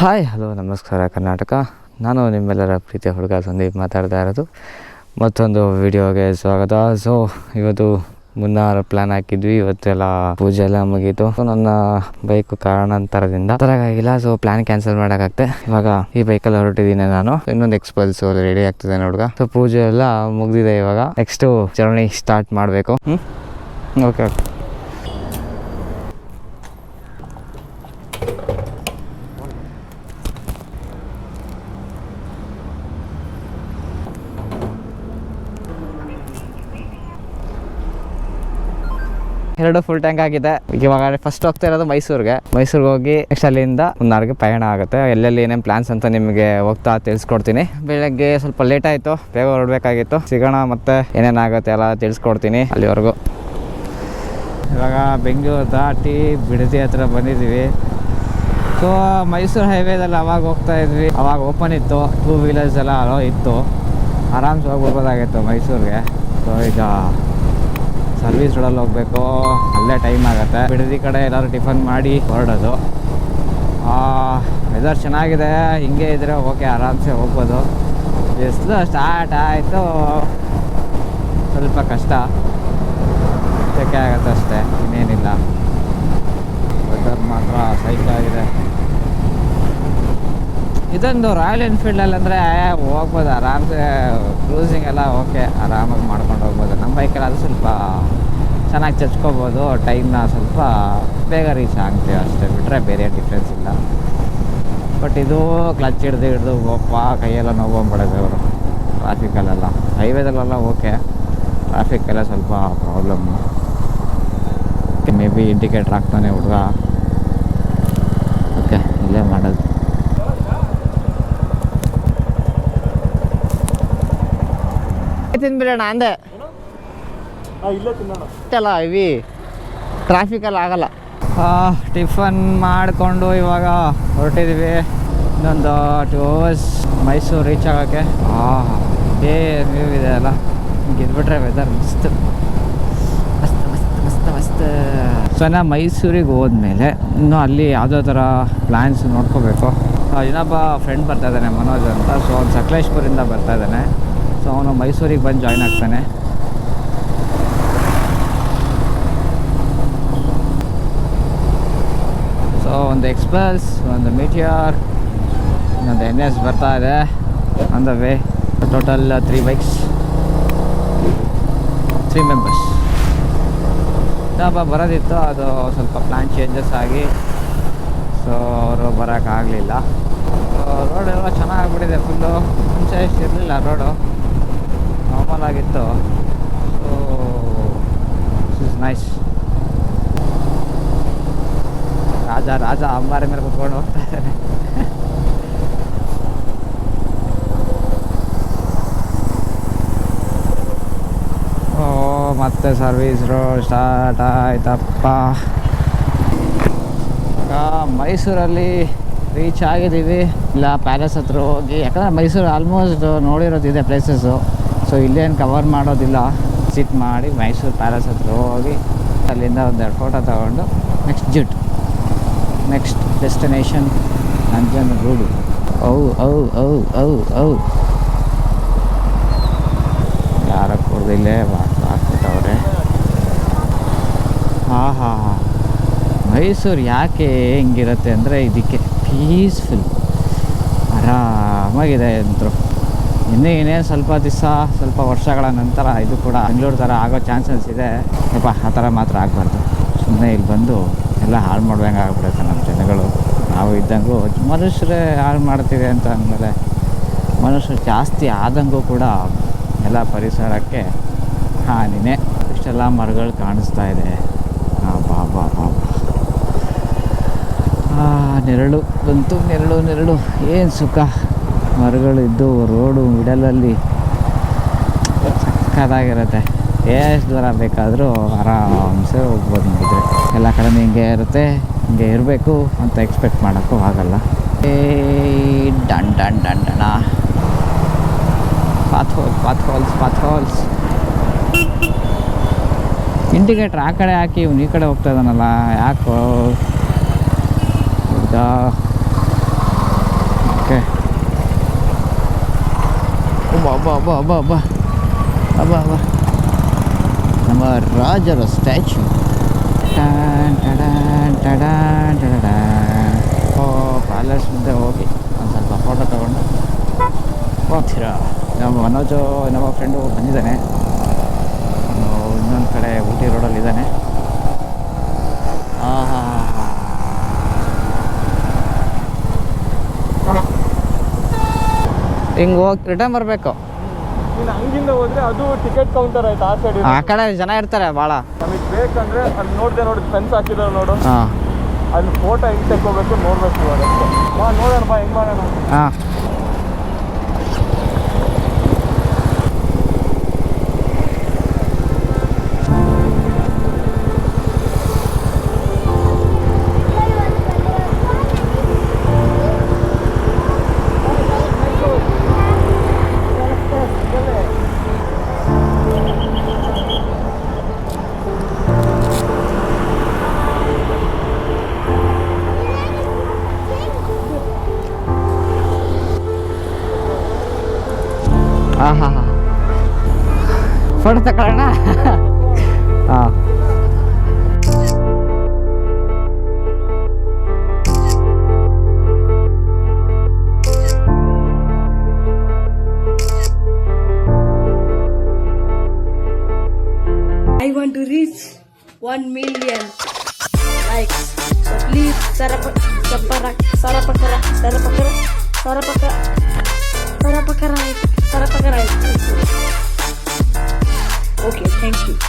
Hi hello ನಮಸ್ಕಾರ, ಕರ್ನಾಟಕ. ನಾನು ನಿಮ್ಮೆಲ್ಲರ ಪ್ರೀತಿಯ ಹುಡುಗ ಸಂದೀಪ್ ಮಾತಾಡ್ತಾ ಇರೋದು. ಮತ್ತೊಂದು ವಿಡಿಯೋಗೆ ಸ್ವಾಗತ. ಸೊ ಇವತ್ತು ಮುನ್ನಾರು ಪ್ಲ್ಯಾನ್ ಹಾಕಿದ್ವಿ. ಇವತ್ತೆಲ್ಲ ಪೂಜೆ ಎಲ್ಲ ಮುಗೀತು. ಸೊ ನನ್ನ ಬೈಕ್ ಕಾರಣಾಂತರದಿಂದ ತರಗಾಗಿಲ್ಲ. ಸೊ ಪ್ಲಾನ್ ಕ್ಯಾನ್ಸಲ್ ಮಾಡೋಕ್ಕಾಗ್ತೆ. ಇವಾಗ ಈ ಬೈಕಲ್ಲಿ ಹೊರಟಿದ್ದೀನಿ ನಾನು. ಇನ್ನೊಂದು ಎಕ್ಸ್ಪಲ್ಸ್ ರೆಡಿ ಆಗ್ತಿದೆ ಹುಡುಗ. ಸೊ ಪೂಜೆ ಎಲ್ಲ ಮುಗಿದಿದೆ ಇವಾಗ. ನೆಕ್ಸ್ಟು ಜರ್ನಿ ಸ್ಟಾರ್ಟ್ ಮಾಡಬೇಕು. ಹ್ಞೂ ಓಕೆ ಓಕೆ ಎರಡು ಫುಲ್ ಟ್ಯಾಂಕ್ ಆಗಿದೆ. ಇವಾಗ ಫಸ್ಟ್ ಹೋಗ್ತಾ ಇರೋದು ಮೈಸೂರಿಗೆ. ಮೈಸೂರಿಗೆ ಹೋಗಿ ನೆಕ್ಸ್ಟ್ ಅಲ್ಲಿಂದ ಮುನ್ನಾರ್ಗೆ ಪಯಣ ಆಗುತ್ತೆ. ಎಲ್ಲೆಲ್ಲಿ ಏನೇನು ಪ್ಲಾನ್ಸ್ ಅಂತ ನಿಮಗೆ ಹೋಗ್ತಾ ತಿಳಿಸ್ಕೊಡ್ತೀನಿ. ಬೆಳಗ್ಗೆ ಸ್ವಲ್ಪ ಲೇಟ್ ಆಯಿತು. ಬೇಗ ಹೊರಡ್ಬೇಕಾಗಿತ್ತು. ಸಿಗೋಣ ಮತ್ತೆ ಏನೇನಾಗುತ್ತೆ ಎಲ್ಲ ತಿಳಿಸ್ಕೊಡ್ತೀನಿ ಅಲ್ಲಿವರೆಗೂ. ಇವಾಗ ಬೆಂಗಳೂರು ದಾಟಿ ಬಿಡದಿ ಹತ್ರ ಬಂದಿದ್ದೀವಿ. ಸೊ ಮೈಸೂರು ಹೈವೇದಲ್ಲಿ ಅವಾಗ ಹೋಗ್ತಾ ಇದ್ವಿ. ಅವಾಗ ಓಪನ್ ಇತ್ತು. ಟೂ ವೀಲರ್ಸ್ ಎಲ್ಲ ಇತ್ತು. ಆರಾಮ್ಸೆ ಹೋಗ್ಬೋದಾಗಿತ್ತು ಮೈಸೂರಿಗೆ. ಸೊ ಈಗ ಸರ್ವಿಸ್ ರೋಡಲ್ಲಿ ಹೋಗಬೇಕು. ಅಲ್ಲೇ ಟೈಮ್ ಆಗುತ್ತೆ. ಬಿಡದಿ ಕಡೆ ಎಲ್ಲರೂ ಟಿಫನ್ ಮಾಡಿ ಹೊರಡೋದು. ವೆದರ್ ಚೆನ್ನಾಗಿದೆ. ಹಿಂಗೆ ಇದ್ದರೆ ಓಕೆ ಆರಾಮ್ಸೆ ಹೋಗ್ಬೋದು. ಎಷ್ಟು ಸ್ಟಾರ್ಟ್ ಆಯಿತು. ಸ್ವಲ್ಪ ಕಷ್ಟ. ಸೆಕೆ ಆಗುತ್ತೆ ಅಷ್ಟೇ. ಇನ್ನೇನಿಲ್ಲ. ವೆದರ್ ಮಾತ್ರ ಸೈಕಾಗಿದೆ ಆಗಿದೆ. ಇದೊಂದು ರಾಯಲ್ ಎನ್ಫೀಲ್ಡಲ್ಲಿ ಅಂದರೆ ಹೋಗ್ಬೋದು. ಆರಾಮ್ಸೆ ಕ್ರೂಸಿಂಗ್ ಎಲ್ಲ ಓಕೆ ಆರಾಮಾಗಿ ಮಾಡ್ಕೊಂಡು ಹೋಗ್ಬೋದು. ನಮ್ಮ ಬೈಕಲ್ಲಿ ಅದು ಸ್ವಲ್ಪ ಚೆನ್ನಾಗಿ ಚಚ್ಕೋಬೋದು ಟೈಮ್ನ ಸ್ವಲ್ಪ ಬೇಗ ರೀಚ್ ಆಗ್ತೀವಿ ಅಷ್ಟೇ ಬಿಟ್ಟರೆ ಬೇರೆ ಡಿಫ್ರೆನ್ಸ್ ಇಲ್ಲ. ಬಟ್ ಇದು ಕ್ಲಚ್ ಹಿಡ್ದು ಹಿಡ್ದು ಒಪ್ಪ, ಕೈಯೆಲ್ಲ ನೋವು ಅವರು. ಟ್ರಾಫಿಕಲ್ಲೆಲ್ಲ ಹೈವೇದಲ್ಲೆಲ್ಲ ಓಕೆ ಟ್ರಾಫಿಕ್ಕೆಲ್ಲ ಸ್ವಲ್ಪ ಪ್ರಾಬ್ಲಮ್ಮು ಮೇ ಬಿ ಇಂಡಿಕೇಟ್ರ್ ಹಾಕ್ತಾನೆ ಹುಡುಗ. ಓಕೆ ಇಲ್ಲೇ ಮಾಡೋದು ತಿನ್ಬಿಡೋಣ ಅಂದೆ. ಅಲ್ಲ ಇವಿ ಟ್ರಾಫಿಕಲ್ಲಿ ಆಗಲ್ಲ. ಟಿಫನ್ ಮಾಡಿಕೊಂಡು ಇವಾಗ ಹೊರಟಿದ್ದೀವಿ. ಇನ್ನೊಂದು ಟು ಅವರ್ಸ್ ಮೈಸೂರು ರೀಚ್ ಆಗೋಕ್ಕೆ. ಏ ವ್ಯೂ ಇದೆ ಅಲ್ಲ. ಗೆದ್ಬಿಟ್ರೆ ವೆದರ್ ಮಸ್ತ್. ಮಸ್ತ್ ಮಸ್ತ್ ಮಸ್ತ್ ಮಸ್ತ್. ಸೊ ನಾ ಮೈಸೂರಿಗೆ ಹೋದ್ಮೇಲೆ ಇನ್ನು ಅಲ್ಲಿ ಯಾವುದೋ ಥರ ಪ್ಲ್ಯಾನ್ಸ್ ನೋಡ್ಕೋಬೇಕು. ಇನ್ನೊಬ್ಬ ಫ್ರೆಂಡ್ ಬರ್ತಾ ಇದ್ದಾನೆ ಮನೋಜ್ ಅಂತ. ಸೊ ಅವ್ನು ಸಕಲೇಶ್ಪುರಿಂದ ಬರ್ತಾ ಇದ್ದಾನೆ. ಸೊ ಅವನು ಮೈಸೂರಿಗೆ ಬಂದು ಜಾಯ್ನ್ ಆಗ್ತಾನೆ. ಒಂದು ಎಕ್ಸ್ಪ್ರೆಸ್ ಒಂದು ಮೀಟಿಯರ್ ಇನ್ನೊಂದು ಎನ್ ಎಸ್ ಬರ್ತಾ ಇದೆ. On the way total three bikes three members ಇನ್ನೊಬ್ಬ ಬರೋದಿತ್ತು, ಅದು ಸ್ವಲ್ಪ ಪ್ಲ್ಯಾನ್ ಚೇಂಜಸ್ ಆಗಿ. ಸೊ ಅವರು ಬರೋಕ್ಕಾಗಲಿಲ್ಲ ರೋಡ್ ಎಲ್ಲ ಚೆನ್ನಾಗಿಬಿಟ್ಟಿದೆ ಫುಲ್ಲು ಮುಂಚೆ ಇಷ್ಟು ಇರಲಿಲ್ಲ ರೋಡು ನಾರ್ಮಲ್ ಆಗಿತ್ತು. ಸೊ ಇಸ್ ನೈಸ್ ರಾಜ ರಾಜ ಅಂಬಾರಿ ಮೇಲೆ ಕುತ್ಕೊಂಡು ಹೋಗ್ತಾ ಇದ್ದಾನೆ. ಓ, ಮತ್ತೆ ಸರ್ವಿಸ್ ರೋಡ್ ಸ್ಟಾರ್ಟ್ ಆಯ್ತಪ್ಪ. ಮೈಸೂರಲ್ಲಿ ರೀಚ್ ಆಗಿದ್ದೀವಿ. ಇಲ್ಲ ಪ್ಯಾಲೇಸ್ ಹತ್ರ ಹೋಗಿ. ಯಾಕಂದ್ರೆ ಮೈಸೂರು ಆಲ್ಮೋಸ್ಟ್ ನೋಡಿರೋದಿದೆ ಪ್ಲೇಸಸ್ಸು ಸೊ ಇಲ್ಲೇನು ಕವರ್ ಮಾಡೋದಿಲ್ಲ. ಸಿಟ್ ಮಾಡಿ ಮೈಸೂರು ಪ್ಯಾಲೇಸ್ ಹತ್ರ ಹೋಗಿ ಅಲ್ಲಿಂದ ಒಂದೆರಡು ಫೋಟೋ ತಗೊಂಡು ನೆಕ್ಸ್ಟ್ ಜುಟ್ ನೆಕ್ಸ್ಟ್ ಡೆಸ್ಟಿನೇಷನ್ ನಂಜನಗೂಡು ಔ ಔ ಔ ಔ ಔ ಯಾರ ಕೊಡ್ದಿಲ್ಲೇ ಹಾಕ್ಬಿಟ್ಟವ್ರೆ ಹಾಂ ಹಾಂ ಹಾಂ. ಮೈಸೂರು ಯಾಕೆ ಹೆಂಗಿರುತ್ತೆ ಅಂದರೆ ಇದಕ್ಕೆ ಪೀಸ್ಫುಲ್ ಆರಾಮಾಗಿದೆ ಅಂತರು ಇನ್ನೂ ಇನ್ನೇನು ಸ್ವಲ್ಪ ದಿವಸ, ಸ್ವಲ್ಪ ವರ್ಷಗಳ ನಂತರ ಇದು ಕೂಡ ಬೆಂಗಳೂರು ಥರ ಆಗೋ ಚಾನ್ಸಸ್ ಇದೆ. ಸ್ವಲ್ಪ ಆ ಥರ ಮಾತ್ರ ಆಗಬಾರ್ದು. ಸುಮ್ಮನೆ ಇಲ್ಲಿ ಬಂದು ಎಲ್ಲ ಹಾಳು ಮಾಡ್ದಂಗೆ ಆಗ್ಬಿಡುತ್ತೆ ನಮ್ಮ ಜನಗಳು. ನಾವು ಇದ್ದಂಗೂ ಮನುಷ್ಯರೇ ಹಾಳು ಮಾಡ್ತೀವಿ ಅಂತ ಅಂದಮೇಲೆ ಮನುಷ್ಯರು ಜಾಸ್ತಿ ಆದಂಗೂ ಕೂಡ ಎಲ್ಲ ಪರಿಸರಕ್ಕೆ ಹಾನಿನೇ. ಇಷ್ಟೆಲ್ಲ ಮರಗಳು ಕಾಣಿಸ್ತಾ ಇದೆ. ಬಾ ಬಾ ಬಾ ನೆರಳು, ಬಂತು ನೆರಳು ನೆರಳು. ಏನು ಸುಖ. ಮರಗಳು ಇದ್ದು ರೋಡು, ಮಿಡಲಲ್ಲಿ ಸಕ್ಕತ್ತಾಗಿರುತ್ತೆ. ಎಷ್ಟು ದೂರ ಬೇಕಾದರೂ ಆರಾಮ್ಸೆ ಹೋಗ್ಬೋದು ನೋಡಿದರೆ. ಎಲ್ಲ ಕಡೆ ಹಿಂಗೆ ಇರುತ್ತೆ, ಹಿಂಗೆ ಇರಬೇಕು ಅಂತ ಎಕ್ಸ್ಪೆಕ್ಟ್ ಮಾಡೋಕ್ಕೂ ಆಗಲ್ಲ. ಏ, ಡನ್ ಡನ್ ಡನ್, ಡಣ. ಪಾತ್ ಹೋಲ್ ಪಾತ್ ಹೋಲ್ಸ್ ಪಾತ್ ಇಂಡಿಕೇಟ್ರ್ ಆ ಕಡೆ ಹಾಕಿ, ಇವ್ನು ಈ ಕಡೆ ಹೋಗ್ತಾ ಇದ್ದಾನಲ್ಲ, ಯಾಕೋ? ಓಕೆ. ಒಬ್ಬ ಒಬ್ಬ ಒಬ್ಬ ಒಬ್ಬ ಒಬ್ಬ ಒಬ್ಬ ಒಬ್ಬ ನಮ್ಮ ರಾಜರ ಸ್ಟ್ಯಾಚ್ಯೂ. ಪ್ಯಾಲೇಸ್ ಮುಂದೆ ಹೋಗಿ ಒಂದು ಸ್ವಲ್ಪ ಫೋಟೋ ತಗೊಂಡು. ಹೋಗ್ತೀರಾ ನಮ್ಮ ಮನೋಜು, ನಮ್ಮ ಫ್ರೆಂಡು ಬಂದಿದ್ದಾನೆ. ಇನ್ನೊಂದು ಕಡೆ ಊಟಿ ರೋಡಲ್ಲಿ ಇದ್ದಾನೆ. ಆಹಾ. ಹಿಂಗೆ ಹೋಗಿ ರಿಟರ್ನ್ ಬರಬೇಕು. ನೀನು ಹಂಗಿಂದ ಹೋದ್ರೆ ಅದು ಟಿಕೆಟ್ ಕೌಂಟರ್ ಆಯ್ತು ಆ ಸೈಡ್ ಆ ಕಡೆ ಜನ ಇರ್ತಾರೆ ಭಾಳ. ನಮಗೆ ಬೇಕಂದ್ರೆ ಅಲ್ಲಿ ನೋಡ್ದೆ ನೋಡಿ ಫೆನ್ಸ್ ಹಾಕಿದಾರೆ ನೋಡು. ಹಾಂ. ಅಲ್ಲಿ ಫೋಟೋ ಹೆಂಗ್ ತೆಕ್ಕೋಬೇಕು ನೋಡ್ಬೇಕು ಇವಾಗ. ಬಾ ನೋಡೋಣ ಬಾ ಹೆಂಗ್ ಮಾಡೋಣ ಹಾಂ. ಫೋಟೋ ತಗೊಳ್ಳೋಣ ಹಾಂ I want to reach 1 million likes. So please, sarapa, sarapara, sarapakara, sarapakara, sarapaka, sarapakara, sarapakara. Okay, thank you.